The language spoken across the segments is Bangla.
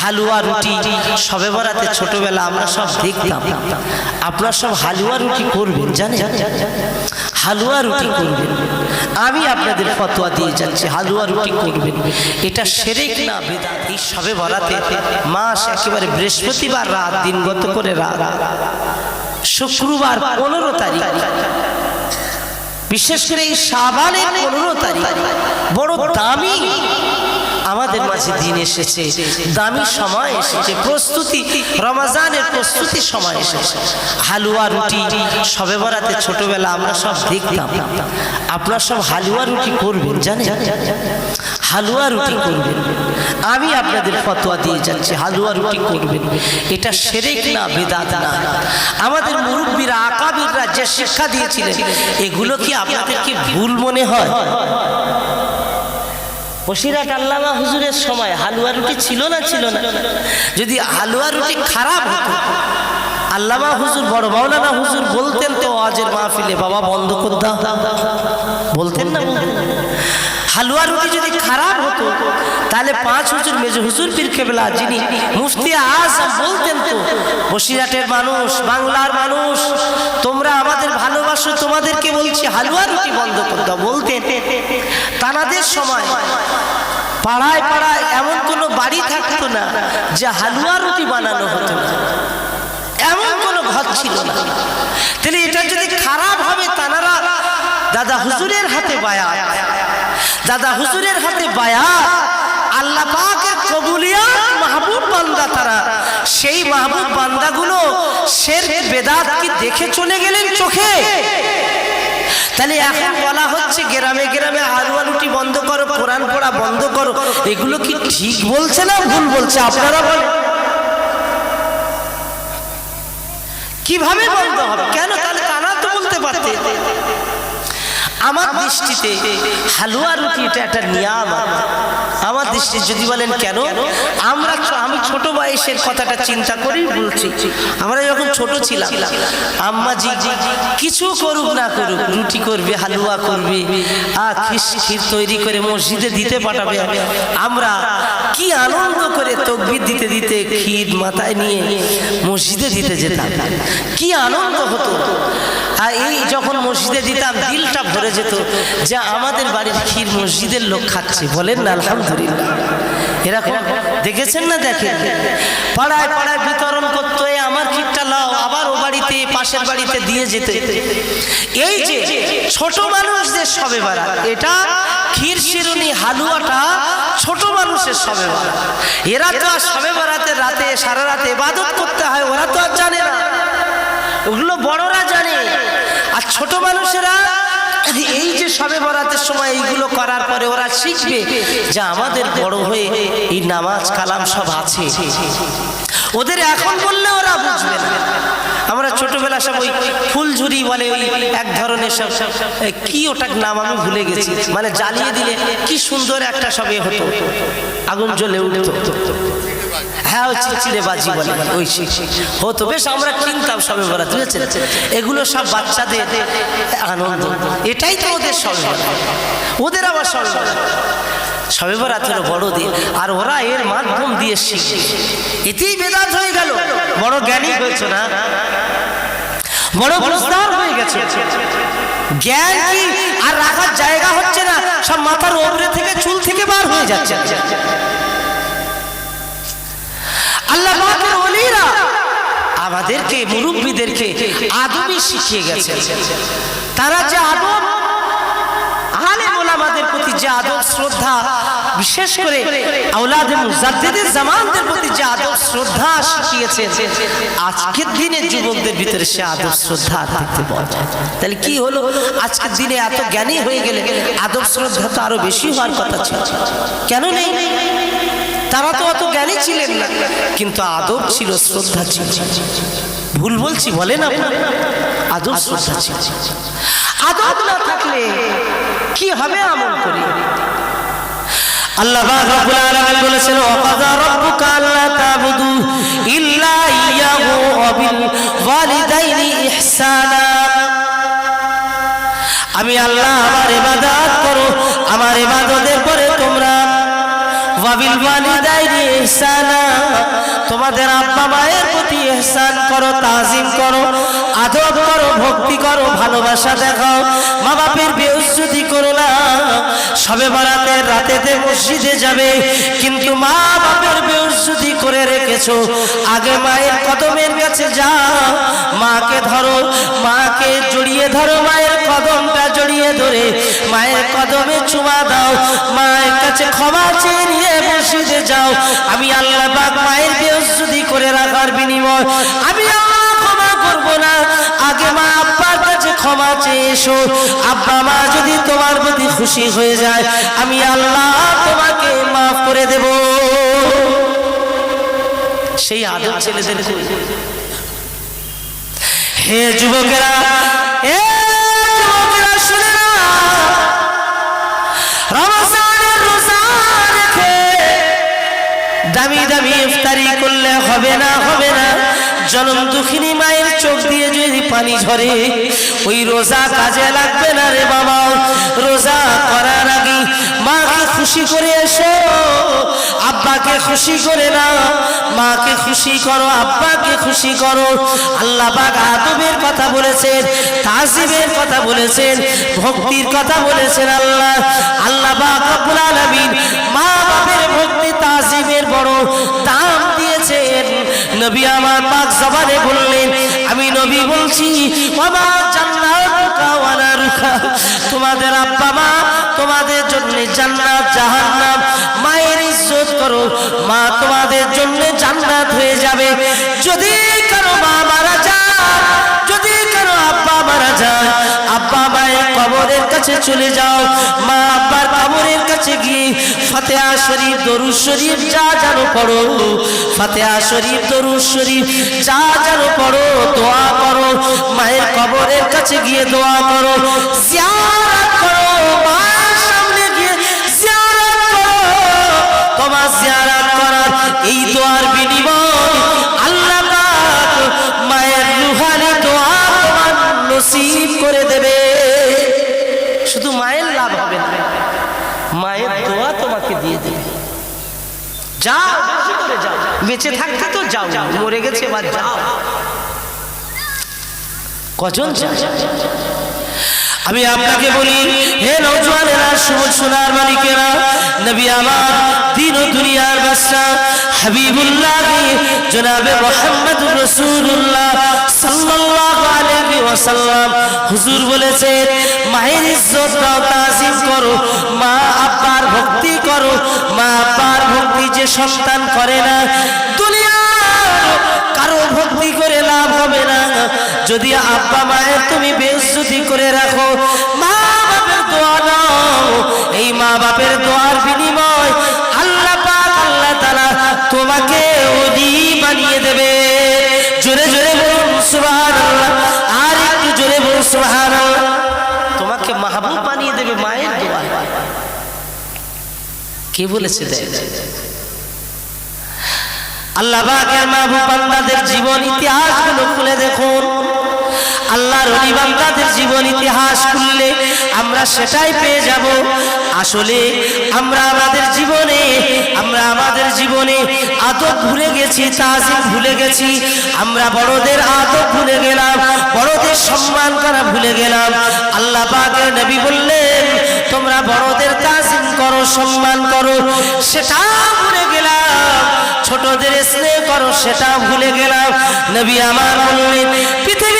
হালুয়া রুটি সবে বরাতে ছোটবেলা আমরা সব দেখতাম। আপনার সব হালুয়া রুটি করবেন জানেন? হালুয়া রুটি করবেন। আমি আপনাদের ফতোয়া দিয়ে যাচ্ছি হালুয়া রুটি করবেন। এটা সেরেক না বেদাত এই সবে বরাতে মাস একেবারে বৃহস্পতিবার রাত দিনগত করে রাত। শুক্রবার পনেরো তারিখ। বিশেষ করে এই সাবানের পনেরো তারিখ। বড় দামি আমাদের মাঝে দিন এসেছে। দামি সময় এসেছে। প্রস্তুতি রমাজানের প্রস্তুতি সময় এসেছে। হালুয়া রুটি সবে বরাতে ছোটবেলা আমরা সব দেখতাম। আপনার সব হালুয়া রুটি করবেন জানেন? হালুয়া রুটি করবেন। আমি আপনাদের ফতোয়া দিয়ে যাচ্ছি হালুয়া রুটি করবেন। এটা সেরেক না বেদাত না। আমাদের মুরব্বীরা আকাবিররা যে শিক্ষা দিয়েছিলেন এগুলো কি আপনাদেরকে ভুল মনে হয়? বসিরাট আল্লামা হুজুরের সময় হালুয়া রুটি ছিল না ছিল না যদি হালুয়া রুটি খারাপ হতো, আল্লামা হুজুর, বড় মাওলানা হুজুর বলতেন তো, আজের মাহফিলে বাবা বন্ধ কর দাও বলতেন না? হালুয়া রুটি যদি খারাপ হতো, তাহলে পাঁচ হুজুর মেজ হুজুর পীর কেবলা যিনি মুফতি আজম বলতেন তো, বসিরহাটের মানুষ, বাংলার মানুষ, তোমরা আমাদের ভালোবাসো, তোমাদেরকে বলছি হালুয়া রুটি বন্ধ করে দাও বলতেন। তানাদের সময় পাড়ায় পাড়ায় এমন কোনো বাড়ি থাকতো না যে হালুয়া রুটি বানানো হতো এমন কোনো ঘর ছিল না। তাহলে এটা যদি খারাপ হবে, তানারা দাদা হুজুরের হাতে বায়া দাদা হুজুরের হাতে বায়া, আল্লাহ পাকের কবুলিয়াত মাহবুব বান্দা তারা। সেই মাহবুব বান্দাগুলো শের বেদাত কি দেখে চলে গেলেন চোখে? তাহলে এখন বলা হচ্ছে গ্রামে গ্রামে আলুয়া রুটি বন্ধ করো, কোরআন পড়া বন্ধ করো। এগুলো কি ঠিক বলছে না ভুল বলছে? আপনারা বলেন। কীভাবে বন্ধ হবে? কেন? তাহলে তারা তো বলতে পারতে আমার দৃষ্টিতে হালুয়া রুটি এটা একটা নিয়াম আমার দৃষ্টিতে যদি বলেন কেন? আমরা আমি ছোট বয়সের কথাটা চিন্তা করেই বলছি। আমরা যখন ছোট ছিলাম আম্মা জি কিছু করুক না করুক, রুটি করবে, হালুয়া করবে আর খিস তৈরি করে মসজিদে দিতে পাঠাবে। আমরা কি আনন্দ করে তকবির দিতে দিতে ক্ষীর মাথায় নিয়ে মসজিদে দিতে যেতাম। কি আনন্দ হতো। আর এই যখন মসজিদে দিতাম, দিলটা ভরে যেত, যে আমাদের বাড়ির ক্ষীর মসজিদের লোক খাচ্ছে। বলেন না, আলহামদুলিল্লাহ। এরকম দেখেছেন না দেখেন? পাড়ায় পাড়ায় বিতরণ করতো "এই আমার ক্ষীরটা লাও, আবার ও বাড়িতে, পাশের বাড়িতে দিয়ে যেতে। এই যে ছোট মানুষদের সবে বাড়া এটা ক্ষীর শিরুনি হালুয়াটা ছোট মানুষের সবে বাড়া এরা তো আর সবে বাড়াতে রাতে, সারা রাতে ইবাদত করতে হয়, ওরা তো আর জানে না। ওগুলো বড়রা জানে। আর ছোট মানুষেরা এই যে সবে বরাতের সময় এইগুলো করার পরে ওরা শিখবে যে আমাদের বড় হয়ে এই নামাজ, কালাম সব আছে। ওদের এখন বললে ওরা বুঝবে আমরা ছোটবেলা সব ওই ফুলঝুরি বলে ওই এক ধরনের সব কি ওটার নাম আমি ভুলে গেছি। মানে জ্বালিয়ে দিলে কি সুন্দর একটা সবে হতো। আগুন জ্বলে উঠতো। হ্যাঁ হতো বেশ, আমরা কিনতাম এগুলো সব বাচ্চাদের আনন্দ। এটাই তো ওদের ওদের আবার সবে। সবে বরাত বড় দিন আর ওরা এর মাধ্যম দিয়ে শিখবে। এতেই বেদাত হয়ে গেল। বড় জ্ঞানী হয়েছে না? বড় হয়ে গেছে। জ্ঞান আর রাখার জায়গা হচ্ছে না। সব মাথার ওপরে থেকে চুল থেকে বার হয়ে যাচ্ছে। আল্লাহ পাকের ওলিরা আমাদেরকে মুরব্বীদেরকে আদবই শিখিয়ে গেছে তারা যে আদব প্রতি যে আদব শ্রদ্ধা বিশেষ করে মুজাদ্দিদের জামানদের প্রতি যে আদব শ্রদ্ধা শিখিয়েছে আজকের দিনে যুবকদের ভিতরে সে আদব শ্রদ্ধা দেখতে পাওয়া যায়। তাহলে কি হলো? আজকের দিনে এত জ্ঞানী হয়ে গেলে আদব শ্রদ্ধা তো আরও বেশি হওয়ার কথা ছিল। কেন নেই? তারা তো অত জ্ঞানী ছিলেন না, কিন্তু আদব ছিল, শ্রদ্ধা ছিল। ভুল বলছি, বলে না আদব, শ্রদ্ধা ছিল। আদব না থাকলে কি হবে আমল করি? আল্লাহ রব্বুল আলামিন বলেছেন রাব্বুকা আল্লা তা'বুদু ইল্লা ইয়াহু ওয়া বিল ওয়ালিদাইনি ইহসানা। আমি আল্লাহ, আমার ইবাদত করো, আমার ইবাদতের পরে ওয়াবিল ইহসানা। তোমাদের আব্বা মায়ের প্রতি এহসান করো, তাজিম করো, আদব করো, ভক্তি করো, ভালোবাসা দেখাও। মা বাপের বেউজ্জতি করো না। সবে বারাতে রাতেতে মসজিদে যাবে। কিন্তু মা বাপের বেউজ্জুতি করে রেখেছো। আগে মায়ের কদমের কাছে যাও। মাকে ধরো, মাকে জড়িয়ে ধরো, মায়ের কদমটা জড়িয়ে ধরে। মায়ের কদমে চুমা দাও। মায়ের কাছে ক্ষমা চেয়ে নিয়ে মসজিদে যাও। আমি আল্লাহ পাক মায়ের বেউজ্জুতি করে রাখার বিনিময়। আমি আল্লাহ ক্ষমা করব না। আগে মা আব্বার ক্ষমা চেয়ে এসো। আব্বা মা, যদি তোমার প্রতি খুশি হয়ে যায়, আমি আল্লাহ তোমাকে মাফ করে দেব। সেই আদর ছেলেদের হে যুবকেরা হে যুবকেরা, শুনে না দামি দামি ইফতারি করলে হবে না হবে না। জনম দুঃখিনী মায়ের চোখ দিয়ে যদি পানি ঝরে, ওই রোজা কাজে লাগবে না রে বাবা। রোজা করার আগে মাকে খুশি করে এসো, আব্বাকে খুশি করে না মাকে খুশি করো, আব্বাকে খুশি করো। আল্লাহ পাক আদবের কথা বলেছেন, তাজিমের কথা বলেছেন, ভক্তির কথা বলেছেন আল্লাহ। আল্লাহ পাক রব্বুল মা বাপের ভক্তি বড় দাম দিয়েছেন। নবী আমার পাক জবানে বললেন, আমি নবী বলছি বাবা তোমাদের আব্বা মা, তোমাদের জন্য জান্নাত, জাহান্নাম। মায়ের ইজ্জত করো। মা তোমাদের জন্য জান্নাত হয়ে যাবে। যদি কাছে চলে যাও। মা আব্বার কবরের কাছে গিয়ে ফাতেহা শরীফ, দরুদ শরীফ যা জানো পড়ো, ফাতেহা শরীফ, দরুদ শরীফ যা জানো পড়ো, দোয়া করো। মায়ের কবরের কাছে গিয়ে দোয়া করো। জিয়ারত করো, মায়ের সামনে গিয়ে জিয়ারত করো। তোমার জিয়ারত করার এই দোয়ার বিনিময় আল্লাহ মায়ের রুহানি দোয়া তোমার নসিব করে দেবে শুধু মায়ের লাভ হবে না মায়ের দোয়া তোমাকে দিয়ে দেবে বেঁচে থাকতে তো যাও, মরে গেছে যাও কজন আমি আপনাকে বলি, হে নৌজওয়ানেরা শুভ সোনার মালিকেরা, নবী আমার দিন ও দুনিয়ার বাদশা হাবিবুল্লাহ, জনাবে মোহাম্মদ রাসূলুল্লাহ, সাল্লাল্লাহু ওয়াসাল্লাম, হুজুর বলেছেন মায়ের ইজ্জত দাও, তাজিম করো, মা আব্বার ভক্তি করো, মা আব্বার ভক্তি যে সন্তান করে না কারও ভক্তি করে লাভ হবে না। যদি আব্বা মায়ের তুমি করে রাখো, মা বাপের দোয়া নাও। এই মা বাপের দোয়ার বিনিময় আল্লাহ আল্লাহ তোমাকে ওলি বানিয়ে দেবে। তোমাকে মাহবুব বানিয়ে দেবে মায়ের দোয়া। কে বলেছে আল্লাহ পাকের মাহবুব বান্দাদের জীবন ইতিহাসগুলো খুলে দেখুন। আল্লাহর অলিবান্দাদের জীবন ইতিহাস খুললে আমরা সেটাই পেয়ে যাব। আসলে আমরা আমাদের জীবনে, আমরা আমাদের জীবনে আদব ভুলে গেছি, তাজিম ভুলে গেছি। আমরা বড়দের আদব ভুলে গেলাম, বড়দের সম্মান করা ভুলে গেলাম। আল্লাহ পাকের নবী বললেন, তোমরা বড়দের তাজিম করো, সম্মান করো, সেটা ভুলে গেলাম। ছোটদের স্নেহ করো, সেটা ভুলে গেলাম। নবী আমার বললেন পৃথিবীর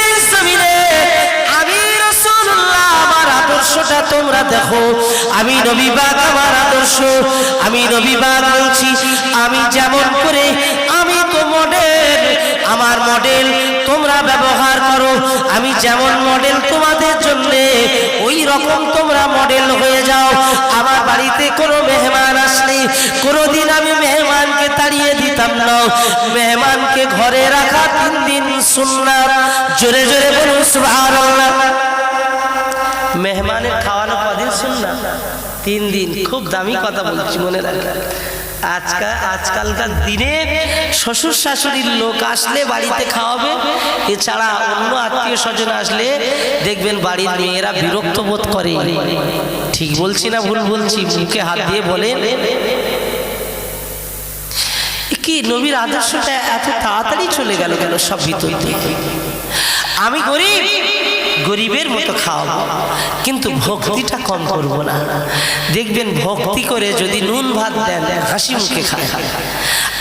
আদর্শটা তোমরা দেখো। আমি নবী বাগ আমার আদর্শ। আমি নবী বাগ বলছি, আমি যেমন করে, আমি তো মডেল আমার মডেল তোমরা ব্যবহার করো। আমি যেমন মডেল তোমাদের জন্য, ওই রকম তোমরা মডেল হয়ে যাও। আমার বাড়িতে কোনো মেহমান আসলে, কোনোদিন আমি মেহমানকে তাড়িয়ে দিতাম না। মেহমানকে ঘরে রাখা তিন দিন সুন্নাত। জোরে জোরে বলুন, সুবহানাল্লাহ। মেহমানের খাওয়ানো কদিন শুননা তিন দিন। খুব দামি কথা বলছি, মনে রাখবেন আজকাল আজকালকার দিনে শ্বশুর শাশুড়ির লোক আসলে বাড়িতে খাওয়াবে, এছাড়া অন্য আত্মীয় স্বজন আসলে দেখবেন বাড়ির মেয়েরা বিরক্ত বোধ করে। ঠিক বলছি না ভুল বলছি? মুখে হাত দিয়ে বলে কি নবীর আদর্শটা এত তাড়াতাড়ি চলে গেল গেল সব ভিতর দিয়ে আমি গরিব, গরিবের মতো খাওয়াবো। কিন্তু ভক্তিটা কম করব না। দেখবেন ভক্তি করে যদি নুন ভাত দেন, হাসি মুখে খায়।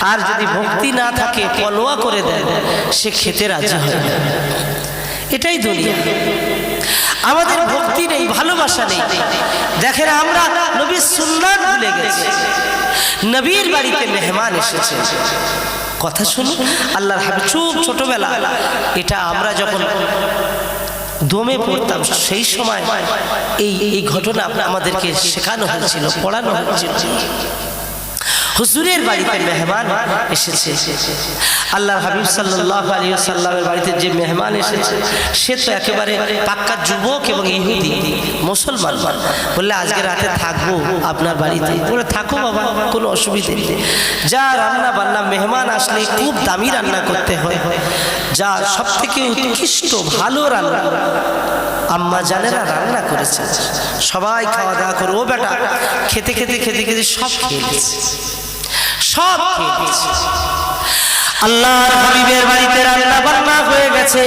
আর যদি ভক্তি না থাকে, পলোয়া করে দেন, সে খেতে রাজি হয় এটাই দুনিয়া। আমাদের ভক্তি নেই, ভালোবাসা নেই। দেখেন আমরা নবীর সুন্নাত ভুলে গেছি। নবীর বাড়িতে মেহমান এসেছে। কথা শুনুন, আল্লাহর হাবিব চুপ ছোটবেলা। এটা আমরা যখন দমে পড়তাম, সেই সময় এই এই ঘটনা আমাদেরকে শেখানো হয়েছিল, পড়ানো হয়েছিল। হুজুরের বাড়িতে মেহমান এসেছে। আল্লাহর হাবিব সাল্লাহ আলী সাল্লামের বাড়িতে যে মেহমান এসেছে, সে তো একেবারে পাক্কা যুবক এবং ইহুদি, মুসলমান। বললে, আজকে রাতে থাকব আপনার বাড়িতে। বলে, থাকো বাবা, কোনো অসুবিধে নেই। যা রান্না বান্না মেহমান আসলে খুব দামি রান্না করতে হয়। যা সব থেকে উৎকৃষ্ট, ভালো রান্না। আম্মা জানেরা রান্না করেছে। সবাই খাওয়া দাওয়া করে, ও বেটা, খেতে খেতে খেতে খেতে সব খেয়ে সব খেয়ে আল্লাহর হাবিবের বাড়িতে রান্না বান্না হয়ে গেছে।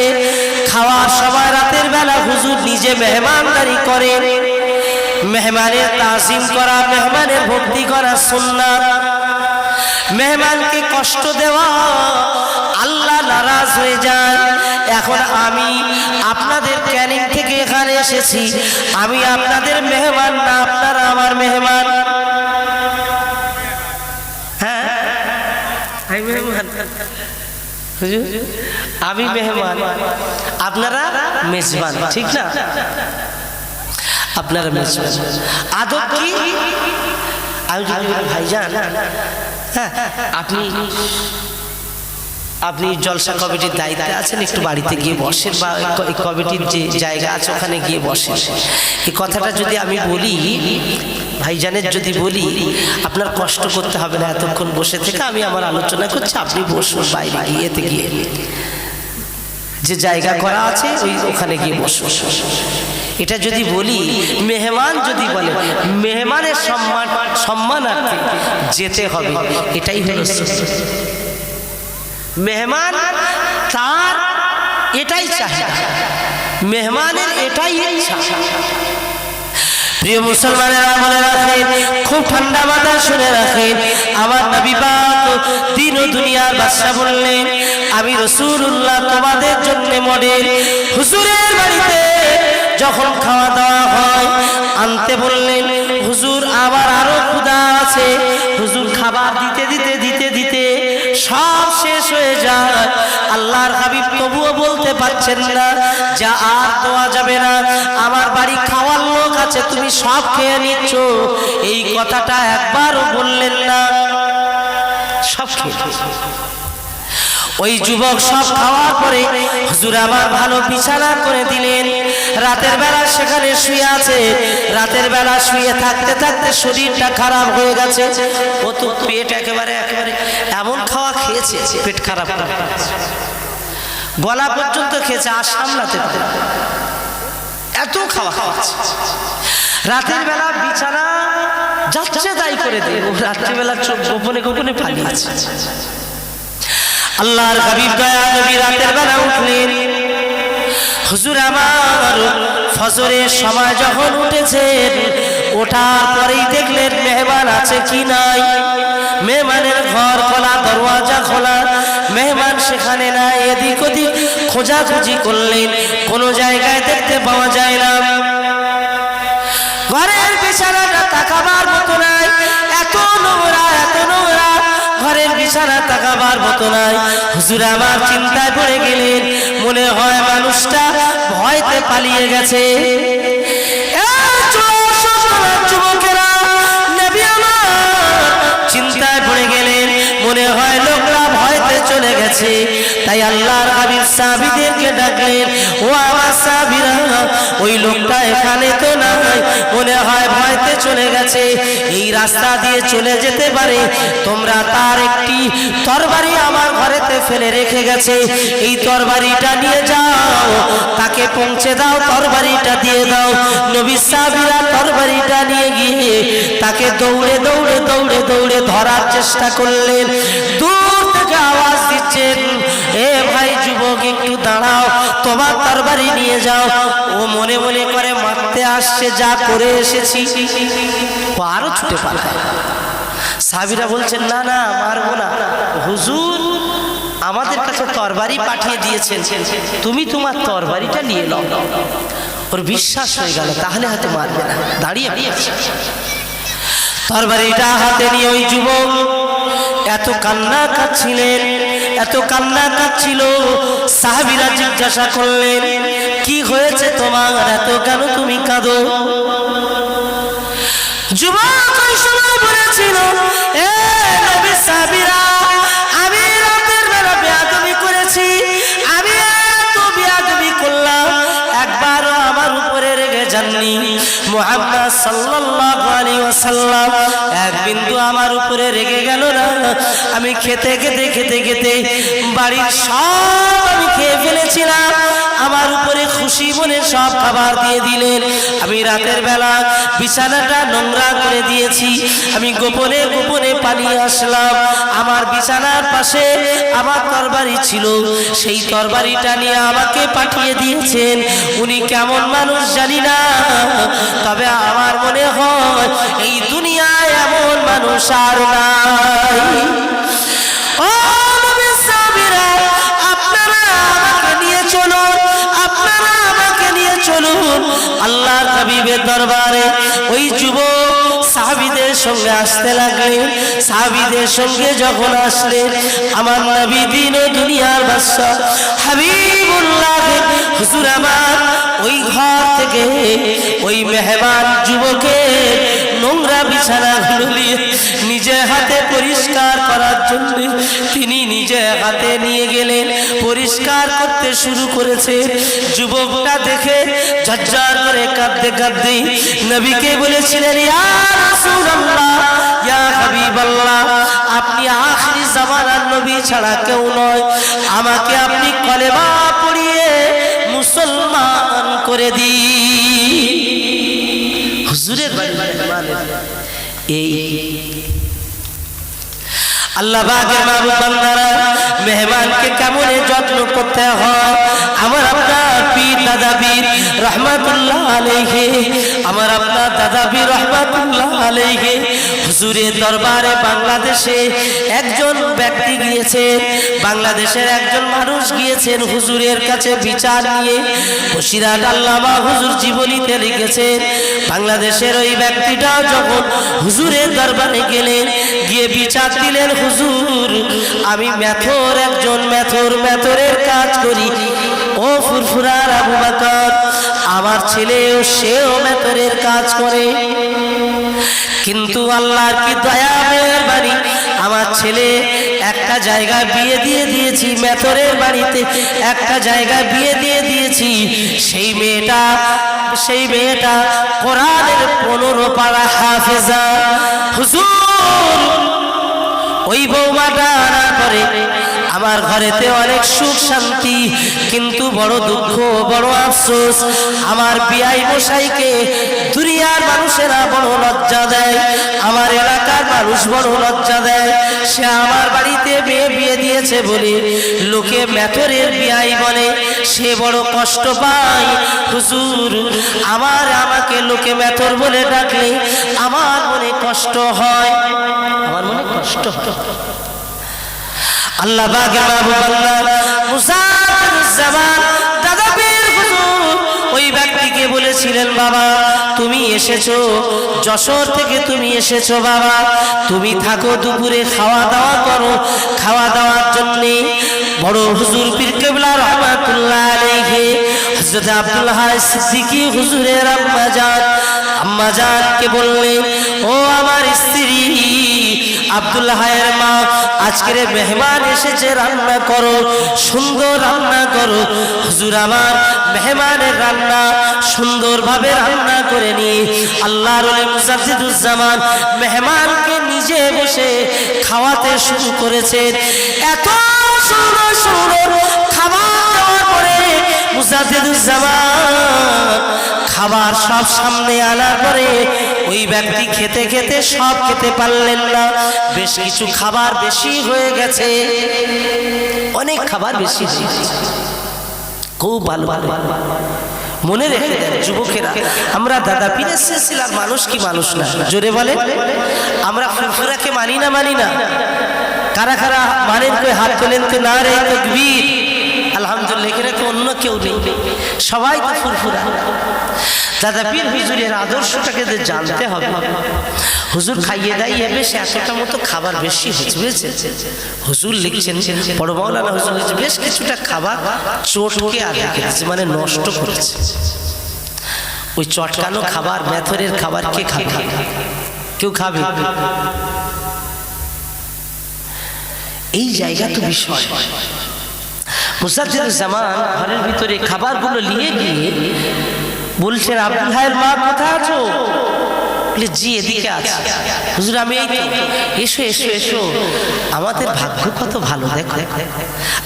খাওয়ার সবাই রাতের বেলা হুজুর নিজে মেহমানদারি করে। মেহমানের তাজিম করা মেহমানের ভক্তি করা সুন্নাত। মেহমানকে কষ্ট দেওয়া আল্লাহ নারাজ হয়ে যান। এখন আমি আপনাদের ক্যানিং থেকে এখানে এসেছি। আমি আপনাদের মেহমান না আপনারা আমার মেহমান। আমি মেহমান হুজুর, আমি মেহমান আপনারা মেজবান ঠিক না আপনারা মেজবান আদব কি আমি যদি বলি, ভাইজান হ্যাঁ আপনি আপনি জলসা কমিটির দায়িত্বে আছেন, একটু বাড়িতে গিয়ে বসেন বা কমিটির যে জায়গা আছে ওখানে গিয়ে বসেন। এই কথাটা যদি আমি বলি, ভাইজানের যদি বলি, আপনার কষ্ট করতে হবে না, এতক্ষণ বসে থেকে আমি আমার আলোচনা করছি, আপনি বসুন বাইরে গিয়ে গিয়ে। যে জায়গা করা আছে, ওই ওখানে গিয়ে বসুন। এটা যদি বলি, মেহমান যদি বলে, মেহমানের সম্মান, সম্মানার্থে যেতে হবে, এটাই হলো। মেহমান তার এটাই চাহিদা মেহমানের এটাই প্রিয় মুসলমানেরা মনে রাখেন, খুব ঠান্ডা মাথা শুনে রাখেন, আমার নবী পাক দিন ও দুনিয়ার বাদশা বললেন, আমি রসুল্লাহ তোমাদের জন্য মডেল হুজুরের বাড়িতে যখন খাওয়া দাওয়া হয়, আনতে বললেন, হুজুর আবার আরও ক্ষুধা আছে, হুজুর খাবার দিতে দিতে দিতে সব শেষ হয়ে যায়। আল্লাহর হাবিব তবুও বলতে পারছেন না, যা আর দেওয়া যাবে না। আমার বাড়ি খাওয়ার লোক আছে, তুমি সব খেয়ে নিচ্ছ। এই কথাটা একবারও বললেন না। সব খেয়ে ওই যুবক সব খাওয়ার পরে হুজুর আবার ভালো বিছানা করে দিলেন। রাতের বেলা সেখানে শুয়ে আছে। রাতের বেলা শুয়ে থাকতে থাকতে শরীরটা খারাপ হয়ে গেছে। ও তো পেট একেবারে একেবারে এমন খাওয়া খেয়েছে পেট খারাপ গলা পর্যন্ত খেয়েছে আর সামলাতে এত খাওয়া খাওয়াচ্ছে রাতের বেলা বিছানা যাচ্ছে তাই করে দিয়ে। রাত্রিবেলা চোখ গোপনে গোপনে পালিয়েছে আল্লাহর হাবিব দয়া নবী রাতের বেলা উঠলেন। হুজুর আমার, ফজরের সময় যখন উঠেছেন, ওঠার পরেই দেখলেন মেহমান আছে কি নাই? মেহমানের ঘর খোলা, দরওয়াজা খোলা, মেহমান সেখানে না এদিক ওদিক খোঁজাখুঁজি করলেন, কোনো জায়গায় দেখতে পাওয়া যায় না। ঘরের বিছানাটা তাকাবার বিছানা তাকাবার মতো নাই। হুজুর আমার চিন্তায় পড়ে গেলেন। মনে হয় মানুষটা ভয়তে পালিয়ে গেছে। চিন্তায় পড়ে গেলেন। মনে হয় লোকরা ভয়তে চলে গেছে। তাই আল্লাহর হাবিব সাহাবীদেরকে ডাকলেন, ও আমার সাহাবীরা, ওই লোকটা এখানে তো নাই। মনে হয় ভয়তে চলে গেছে। এই রাস্তা দিয়ে চলে যেতে পারে। তোমরা তার একটি তরবারি আমার ঘরেতে ফেলে রেখে গেছে। এই তরবারিটা নিয়ে যাও। তাকে পৌঁছে দাও, তরবারিটা দিয়ে দাও। নবী সাহাবীরা তরবারিটা নিয়ে গিয়ে তাকে দৌড়ে দৌড়ে দৌড়ে দৌড়ে ধরার চেষ্টা করলেন। তরবারি নিয়ে যাও। ও মনে মনে করে মারতে আসছে, যা করে এসেছি। আরও ছুটে পালায়। সাবিরা বলছেন, না না, মারবো না। হুজুর, আমাদের কাছে তরবারি পাঠিয়ে দিয়েছেন। তুমি তোমার তরবারিটা নিয়ে নাও। ওর বিশ্বাস হয়ে গেল, তাহলে হয়তো মারবে না। দাঁড়িয়ে তরবারিটা হাতে নিয়ে ওই যুবক এত কান্না কাচ্ছিলেন এত কান্না কাচ্ছিল সাহাবিরা জিজ্ঞাসা করলেন, কি হয়েছে তোমার? এত কেন তুমি কাঁদো? বলেছিল একবারও আমার উপরে রেগে যাননি। সাল্লাল্লাহু ওয়াসাল্লাম এক বিন্দু আমার উপরে রেগে গেল না। আমি খেতে খেতে খেতে খেতে বাড়ির সব আমি খেয়ে ফেলেছিলাম। আমার উপরে খুশি মনে সব খাবার দিয়ে দিলেন। আমি রাতের বেলা বিছানাটা নোংরা করে দিয়েছি। আমি গোপনে গোপনে পালিয়ে আসলাম। আমার বিছানার পাশে আমার তরবারি ছিল। সেই তরবারিটা নিয়ে আমাকে পাঠিয়ে দিয়েছেন। উনি কেমন মানুষ জানি না। তবে আমার মনে হয় এই দুনিয়ায় এমন মানুষ আর নাই। চলুন। আল্লাহর হাবিবের দরবারে ওই যুবক সাহাবীদের সঙ্গে আসতে লাগলেন। সাহাবিদের সঙ্গে যখন আসলেন, আমার নবী দিন দুনিয়ার বাদশা হাবিবুল্লাহ হুজুর আমার ওই ঘর থেকে ওই মেহমান যুবকের নোংরা বিছানাগুলো নিয়ে নিজে হাতে পরিষ্কার করার জন্য তিনি নিজে হাতে নিয়ে গেলেন, পরিষ্কার করতে শুরু করেছে। যুবকটা দেখে ঝরঝর করে কাঁদতে কাঁদতে নবীকে বলেছিলেন, ইয়া রাসূলুল্লাহ, ইয়া হাবিবাল্লাহ, আপনি আখরি জামানার নবী ছাড়া কেউ নয়। আমাকে আপনি কলেমা পড়িয়ে মুসলমান করে দিন। হুজুরের বাড়ি এই। আল্লাহ মাহবুব বান্দারা মেহমানকে কেমন যত্ন করতে হয়? আমার আপনার পীর দাদা বীর রহমাতুল্লাহ আলাইহি। আমার আপনার দাদা বীর রহমাতুল্লাহ আলাইহি। হুজুরের দরবারে বাংলাদেশে একজন ব্যক্তি গিয়েছেন বাংলাদেশের একজন মানুষ গিয়েছেন হুজুরের কাছে বিচার নিয়ে। বসিরাট আল্লামা হুজুর জীবনীতে লিখেছেন বাংলাদেশের ওই ব্যক্তিটা যখন হুজুরের দরবারে গেলেন, গিয়ে বিচার দিলেন, হুজুর, আমি ম্যাথর, একজন ম্যাথর, ম্যাথরের কাজ করি। ও ফুরফুরার আবু বাকর, আমার ছেলেও সেও মেতরের কাজ করে। কিন্তু আল্লাহর কি দয়া মেয়ের বাড়ি আমার ছেলে একটা জায়গায় বিয়ে দিয়ে দিয়েছি মেথরের বাড়িতে একটা জায়গায় বিয়ে দিয়ে দিয়েছি। সেই মেয়েটা সেই মেয়েটা কোরআনের পনেরো পাড়া হাফেজা। হুজুর, ওই বৌমাটা আনার পরে আমার ঘরেতে অনেক সুখ শান্তি, কিন্তু বড় দুঃখ, বড় আফসোস। আমার বিয়াই মশাইকে দুনিয়ার মানুষেরা বড় লজ্জা দেয়, আমার এলাকার মানুষ বড় লজ্জা দেয়। সে আমার বাড়িতে বিয়ে বিয়ে দিয়েছে বলে লোকে মেথরের বিয়াই বলে। সে বড় কষ্ট পায়। হুজুর, আমার আমাকে লোকে মেথর বলে ডাকলে আমার মনে কষ্ট হয়। আমার মনে কষ্ট হয়। আল্লাহ বাগের মাহবুব আল্লাহ মুসাফিরুজ্জামান দাদা হুজুর, ওই ব্যক্তিকে বলেছিলেন, বাবা, তুমি এসেছ, যশোর থেকে তুমি এসেছ, বাবা, তুমি থাকো দুপুরে খাওয়া দাওয়া করো। খাওয়া দাওয়ার জন্যে বড় হুজুর পীর কেবলা রহমাতুল্লাহ আলাইহি, হযরত আব্দুল্লাহ সিদ্দিকী হুজুরের আম্মা জান, আম্মা জানকে বললেন, ও আমার স্ত্রী আব্দুল্লাহ হায়ের মা, আজকের মেহমান এসেছে, রান্না করো, সুন্দর রান্না করো। হুজুর আমার মেহমানের রান্না সুন্দরভাবে রান্না করে নিয়ে আল্লাহর ওলি মুজাদ্দিদুজ্জামান মেহমানকে নিজে বসে খাওয়াতে শুরু করেছেন এত সুন্দর সুন্দর খাবার দেওয়ার পরে খাবার সব সামনে আনার পরে ওই ব্যক্তি খেতে খেতে সব খেতে পারলেন না। বেশ কিছু খাবার বেশি হয়ে গেছে। অনেক খাবার বেশি খুব ভালো ভালো। মনে রেখে দেন, যুবকেরা, আমরা দাদা পীরের সিলসিলার মানুষ কি মানুষ না? জোরে বলে আমরা ফুরফুরাকে মানি না মানি না। কারা কারা মানেন কই হাত তোলেন তো না রে তকবীর। আলহামদুলিল্লাহ, এখানে অন্য কেউ নেই। সবাই তো ফুরফুরা। দাদা পীর হুজুরের আদর্শটাকে যে জানতে হবে। হুজুর খাইয়ে দাইয়ে বেশ এতটা মতো খাবার বেশি হয়েছে বুঝেছে হুজুর লিখছেন, বড় মাওলানা হুজুর লিখছে বেশ কিছুটা খাবার চটকে আর রেখে দিয়েছে মানে নষ্ট করেছে। ওই চটকানো খাবার, মেথরের খাবার কে খাবে? কেউ খাবে? এই জায়গা তো বিষয়। মুসাদ্দিদুজ্জামান ঘরের ভিতরে খাবারগুলো নিয়ে গিয়ে বলছেন আব্দুল হায়ের মা কোথায় আছো? জি, এদিকে আছে। হুজুর, আমি এই এসো এসো এসো। আমাদের ভাগ্য কত ভালো, দেখো।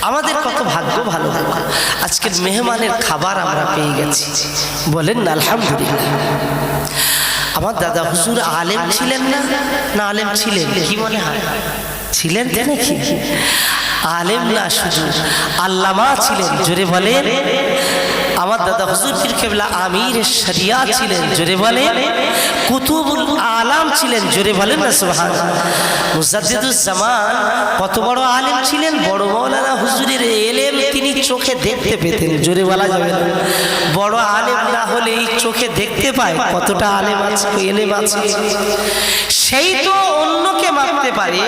আমাদের কত ভাগ্য ভালো, দেখো। আজকের মেহমানের খাবার আমরা পেয়ে গেছি। বলেন না আলহামদুলিল্লাহ। আমার দাদা হুজুর আলেম ছিলেন না? না, আলেম ছিলেন। কি মনে হয়? ছিলেন নাকি? আলেম না শুধু আল্লামা ছিলেন। জোরে বলেন আমার দাদা হুজুর পীর কেবলা আমির শরিয়া ছিলেন, জোরে বলেন কুতুবুল আলাম ছিলেন, জোরে বলেন না সুবহান মুজাদ্দিদুজ্জামান কত বড় আলেম ছিলেন, বড় মৌলানা হুজুরের এলেম তিনি চোখে দেখতে পেতেন, জোরে বলা যাবে না। বড় আলেম না হলে এই চোখে দেখতে পায়, কতটা আলেম আছে, এলেম আছে। সেই তো অন্যকে মাপতে পারে,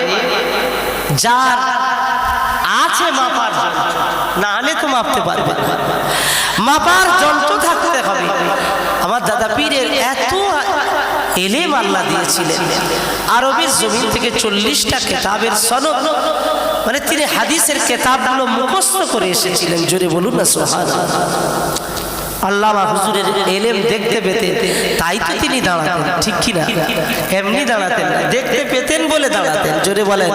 যার আছে মাপার না হলে তো মাপতে পারবে। মাপার যন্ত্র থাকতে হবে। আমার দাদা পীরের এত এলেম আল্লাহ দিয়েছিলেন। আরবের জমিন থেকে চল্লিশটা কেতাবের সনদ মানে তিনি হাদিসের কেতাবগুলো মুখস্থ করে এসেছিলেন। জোরে বলুন না সোহান আল্লাহ হুজুরের এলেম দেখতে পেতেন, তাই তো তিনি দাঁড়াতেন, ঠিক কি না এমনি দাঁড়াতেন দেখতে পেতেন বলে দাঁড়াতেন, জোরে বলেন।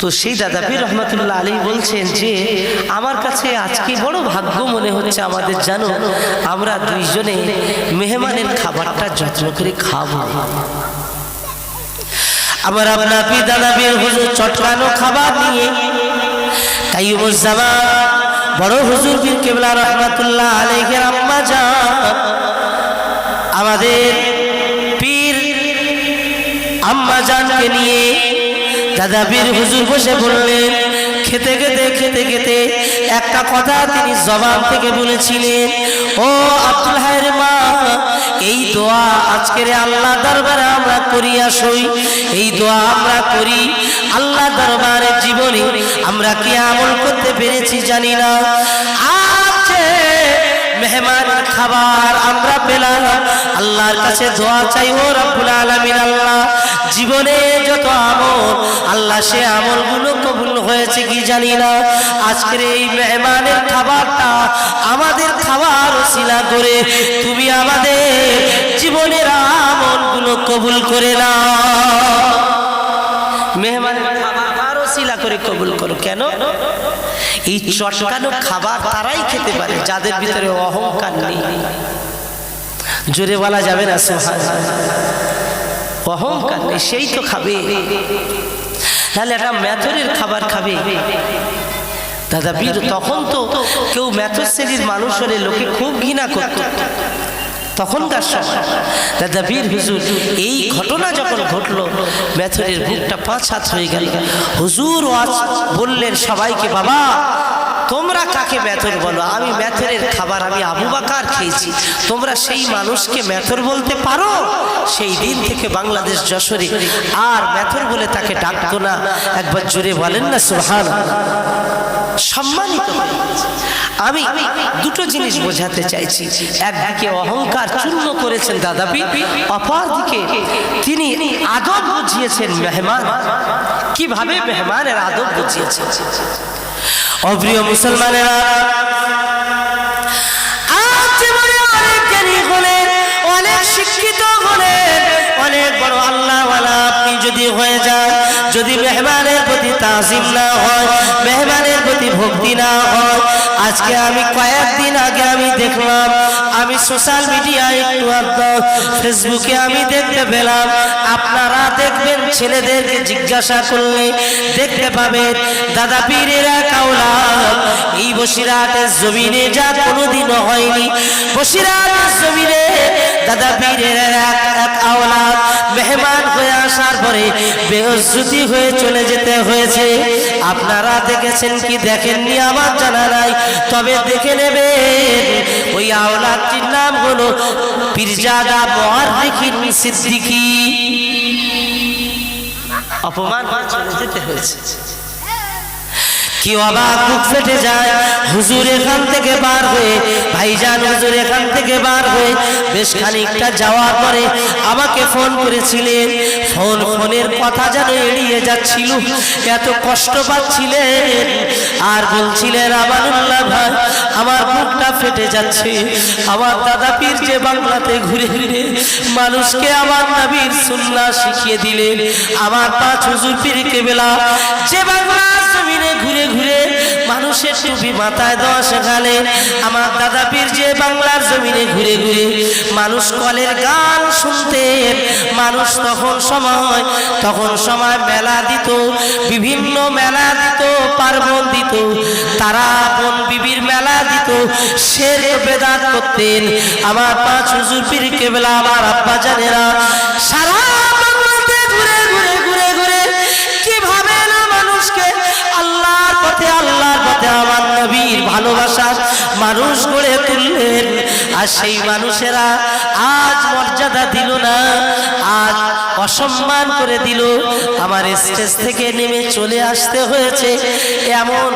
তো সেই দাদা পীর রহমতুল্লাহ আলী বলছেন যে, আমার কাছে আজকে বড় ভাগ্য মনে হচ্ছে আমাদের, জানো? আমরা দুইজনে মেহমানের খাবারটা যত্ন করে খাব। আমার আপনার পিতা নবীর হুজুর চটকানো খাবার নিয়ে কাইয়ুমুজ্জামান বড় হুজুর পীর কেবলা রহমাতুল্লাহ আলাইহির আম্মা যান আমাদের পীর আম্মা জানকে নিয়ে দাদা বীর হুজুর বসে বললেন, খেতে খেতে খেতে খেতে একটা কথা তিনি জবাব থেকে বলেছিলেন, ও আব্দুল হায়ের মা, এই দোয়া আজকের আল্লাহ দরবারে আমরা করি আসই, এই দোয়া আমরা করি, আল্লাহ দরবারের জীবনে আমরা কি আমল করতে পেরেছি জানি না। আছে মেহমানের খাবার আমরা পেলাম, আল্লাহর কাছে দোয়া চাই ও রব্বুল আলামিন, আল্লাহ জীবনে যত আমল, আল্লাহ সে আমলগুলো কবুল হয়েছে কি জানি না। আজকের এই মেহমানের খাবারটা আমাদের খাবার শিলা করে তুমি আমাদের জীবনের আমলগুলো কবুল করে না মেহমানের খাবার শিলা করে কবুল করো। কেন? এই চটকানো খাবার তারাই খেতে পারে, যাদের ভিতরে অহংকার নেই। জোরে বলা যাবে না সোহান অহংকার সেই তো খাবে। তাহলে একটা ম্যাথরের খাবার খাবে। দাদা বীর, তখন তো কেউ ম্যাথর শ্রেণির মানুষ হলে লোকে খুব ঘৃণা করত। তখনকার দাদা বীর, হুজুর, এই ঘটনা যখন ঘটলো ম্যাথরের বুকটা পাঁচ হাত হয়ে গেল। হুজুর বললেন সবাইকে, বাবা তোমরা কাকে মেথর বলো? আমি মেথরের খাবার, আমি আবু বাকার খেয়েছি। তোমরা সেই মানুষকে ম্যাথর বলতে পারো? সেই দিন থেকে বাংলাদেশ যশোরে আর মেথর বলে তাকে ডাকতো না। একবার জোরে বলেন না সুহান সম্মানিত আমি দুটো জিনিস বোঝাতে চাইছি। একদিকে অহংকার চূর্ণ করেছেন দাদাবি অপরদিকে তিনি আদব বুঝিয়েছেন মেহমান। কীভাবে মেহমানের আদব বুঝিয়েছেন? অপ্রিয় মুসলমানেরা আজ জীবনে অনেক জ্ঞানী হলেন অনেক শিক্ষিত হলেন অনেক বড় আল্লাহওয়ালা আপনি যদি হয়ে যান, যদি মেহমানের প্রতি তাজিম না হয়, মেহমানের প্রতি ভক্তি না হয়, আজকে আমি কয়েকদিন আগে আমি দেখলাম, আমি সোশ্যাল মিডিয়ায় একটু ফেসবুকে আমি দেখতে পেলাম, আপনারা দেখবেন ছেলেদেরকে জিজ্ঞাসা করলে দেখতে পাবেন, দাদা পীরেরা কাউলা এই বসিরহাটের জমিনে যা কোনোদিনও হয়নি। বসিরহাটের জমিনে দাদা পীরের এক এক আওলাদ মেহমান হয়ে আসার পরে বেহস্যুতি হয়ে চলে যেতে হয়েছে। আপনারা দেখেছেন কি দেখেননি আমার জানা নাই? তবে দেখে নেবেন, ওই আওলাদটির নাম হলো পীরজাদা মহারিখিন সিদ্দিকি। অপমান চলে যেতে হয়েছে। কি অবাক বুক ফেটে যায়, হুজুর এখান থেকে বার হয়ে, ভাইজান হুজুর এখান থেকে বার হয়ে বেশ খানিকটা যাওয়ার পরে আমাকে ফোন করেছিলেন। ফোন, ফোনের কথা যেন এড়িয়ে যাচ্ছিল, এত কষ্ট পাচ্ছিলেন। আর বলছিলেন আমানুল্লাহ ভাই, আমার বুকটা ফেটে যাচ্ছে। আমার দাদা পীর যে বাংলাতে ঘুরে ঘুরে মানুষকে আমার নাবির সুন্নাহ শিখিয়ে দিলেন। আমার পাঁচ হুজুর পীর কেবেলা, যে বাংলা জমিনে ঘুরে ঘুরে মানুষের টুপি মাথায় দেওয়া শেখালে আমার দাদা পীর যে বাংলার জমিনে ঘুরে ঘুরে মানুষ কলের গান শুনতেন মানুষ তখন সময় তখন সময় মেলা দিত, বিভিন্ন মেলা দিত, পার্বণ দিত তারা বোন বিবির মেলা দিত, শের বেদাত করতেন। আমার পাঁচ হুজুর পীর কেবলা, আমার আব্বা জানেরা, সারা পথে আল্লাহর পথে আমার নবীর ভালোবাসা মানুষ গড়ে তুললেন। আর সেই মানুষেরা আজ মর্যাদা দিল না, আজ অসম্মান করে দিল। আমার স্টেজ থেকে নেমে চলে আসতে হয়েছে। এমন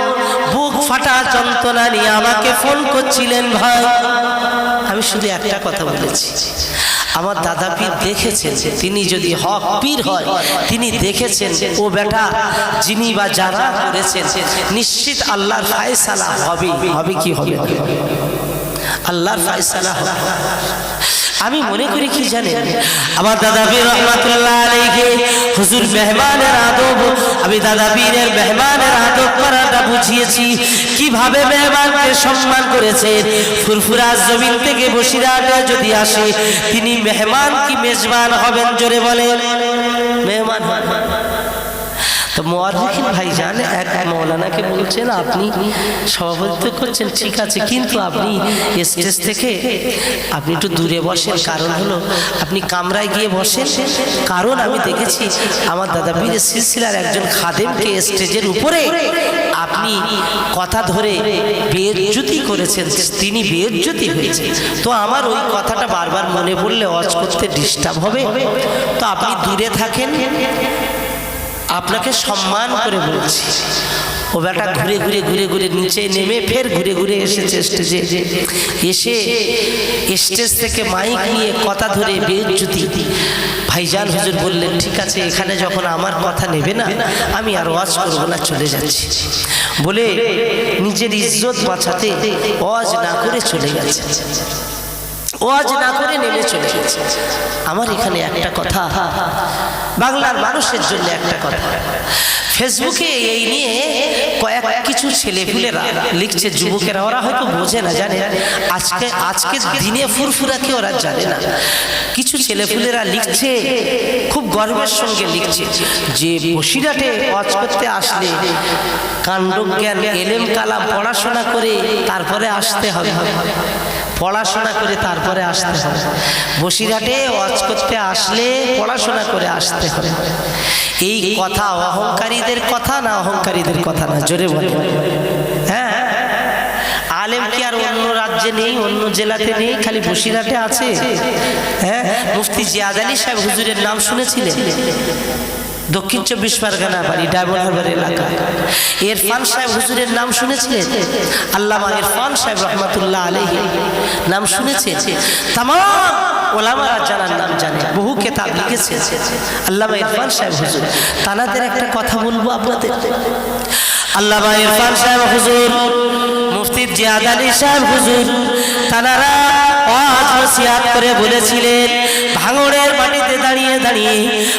বুক ফাটা যন্ত্রণা নিয়ে আমাকে ফোন করছিলেন ভাই। আমি শুধু একটা কথা বলেছি। আমার দাদা পীর দেখেছেন তিনি যদি হক পীর হয়, তিনি দেখেছেন, ও বেটা, যিনি বা যারা করেছেন, নিশ্চিত আল্লাহর ফায়সালা হবে। হবে কি হবে? আল্লাহর ফায়সালা হবে। আমি মনে করি কি জানেন? আমার দাদা পীর রহমাতুল্লাহ আলাইহি হুজুর মেহমানের আদব। আমি দাদা পীরের মেহমানের আদব করাটা বুঝিয়েছি। কীভাবে মেহমানকে সম্মান করেছেন ফুরফুরা জমিন থেকে বসিরাটা যদি আসে তিনি মেহমান কি মেজবান হবেন? জোরে বলেন। মেহমান তো মোয়াররিখিন ভাইজান এক মৌলানাকে বলছেন, আপনি সভাপতিত্ব করছেন, ঠিক আছে, কিন্তু আপনি স্টেজ থেকে আপনি একটু দূরে বসেন। কারণ হলো, আপনি কামরায় গিয়ে বসেন। কারণ আমি দেখেছি, আমার দাদা বীর সিলসিলার একজন খাদেমকে স্টেজের উপরে আপনি কথা ধরে বেজ্জুতি করেছেন, তিনি বেজ্জুতি হয়েছে তো আমার ওই কথাটা বারবার মনে পড়লে অজ করতে ডিস্টার্ব হবে। তো আপনি দূরে থাকেন আপনাকে সম্মান করে বলছি। ও বেটা ঘুরে ঘুরে ঘুরে ঘুরে নিচে নেমে ফের ঘুরে ঘুরে এসেছে স্টেজে এসে স্টেজ থেকে মাইক নিয়ে কথা ধরে বেজ্জুতি। ভাইজান হুজুর বললেন, ঠিক আছে, এখানে যখন আমার কথা নেবে না, আমি আর ওয়াজ করব না, চলে যাচ্ছি। বলে নিজের ইজ্জত বাঁচাতে ওয়াজ না করে চলে গেছে। ওয়াজ না করে নেমে চলে গেছে। আমার এখানে একটা কথা, বাংলার মানুষের জন্য একটা কথা। ফেসবুকে এই নিয়ে কয়েক কিছু ছেলেপুলেরা লিখছে, যুবকেরা, ওরা হয়তো বোঝে না, জানে আজকে আজকে দিনে ফুরফুরাকে ওরা জানে না। কিছু ছেলেপুলেরা লিখছে, খুব গর্বের সঙ্গে লিখছে, যে বসিরাটে ওয়াজ করতে আসলে কাণ্ডজ্ঞান এলেম কালাম পড়াশোনা করে তারপরে আসতে হবে। পড়াশোনা করে তারপরে আসতে হবে। বসিরহাটে ওয়াজ করতে আসলে পড়াশোনা করে আসতে হবে। এই কথা অহংকারীদের কথা না অহংকারীদের কথা না? জোরে বলে। হ্যাঁ? আলেম কি আর অন্য রাজ্যে নেই, অন্য জেলাতে নেই, খালি বসিরহাটে আছে? হ্যাঁ? মুফতি জিয়াদ আলী সাহেব হুজুরের নাম শুনেছিলেন? দক্ষিণ চব্বিশ পরগনা বাড়ি, ডায়মন্ড হারবার এলাকা। ইরফান সাহেব হুজুরের নাম শুনেছিলেন? আল্লামা ইরফান সাহেব রহমতুল্লাহ আলহী নাম শুনেছেন? তাম ওলামারা জানার নাম বহু কেতাব সাহেব তানাদের একটা কথা বলব তানারা করে বলেছিলেন, ভাঙড়ের মাটিতে দাঁড়িয়ে দাঁড়িয়ে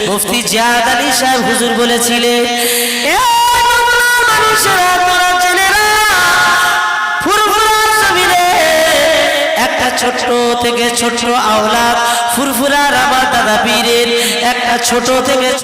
মুফতি জিয়াদ আলী সাহেব হুজুর বলেছিলেন, "এ মানুষেরা একটা ছোট্ট থেকে ছোট্ট আওলাদ, ফুরফুরার আমার দাদা পীরের একটা ছোট থেকে